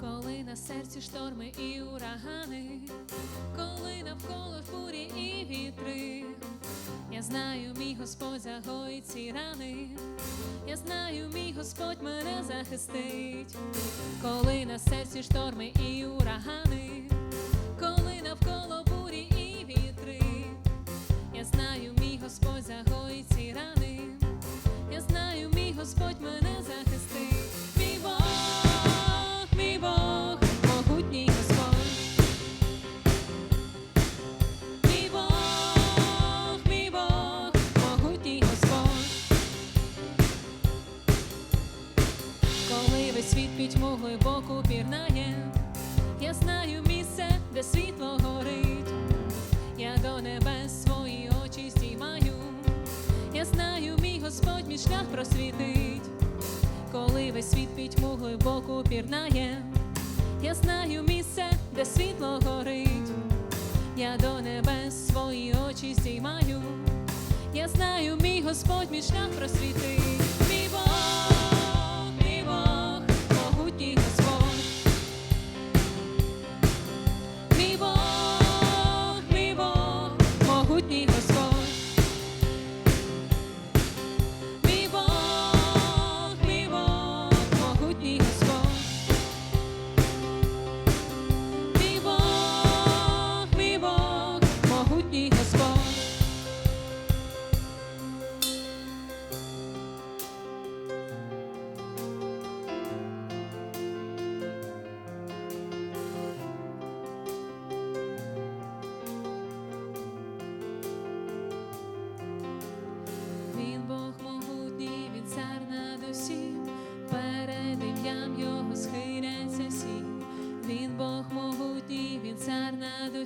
коли на серці шторми і урагани, коли навколо фурі і вітри. Я знаю, мій Господь загоїть ці рани. Я знаю, мій Господь мене захистить, коли на серці шторми і урагани, коли навколо бурі і вітри. Я знаю, мій Господь загоїть ці рани. Я знаю, мій Господь мене пітьму пірнає, я знаю місце, де світло горить. Я до небес свої очі здіймаю. Я знаю, мій Господь мій шлях просвітить, коли весь світ пітьму глибоку пірнає. Я знаю місце, де світло горить. Я до небес свої очі здіймаю. Я знаю, мій Господь мій шлях просвітить.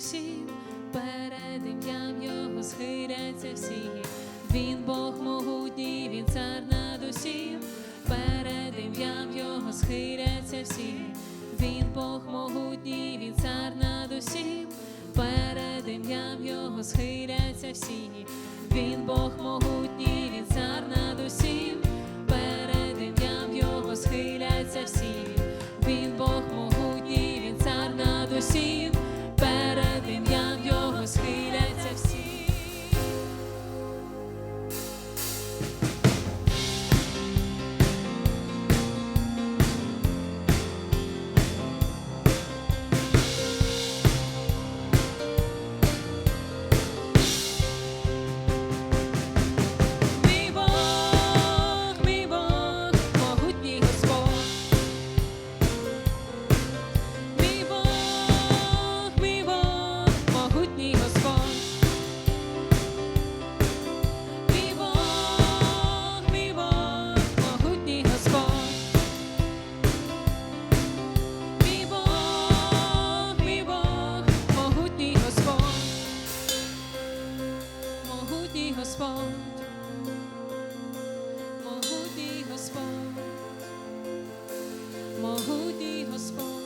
Усім, перед ім'ям його схиляться всі. Він Бог могутній, він цар над усім, перед ім'ям його схиляться всі. Він Бог могутній, він цар над усім, перед ім'ям його схиляться всі. Він Бог могутній, він цар над усім, Могутній Господь, могутній Господь, могутній Господь.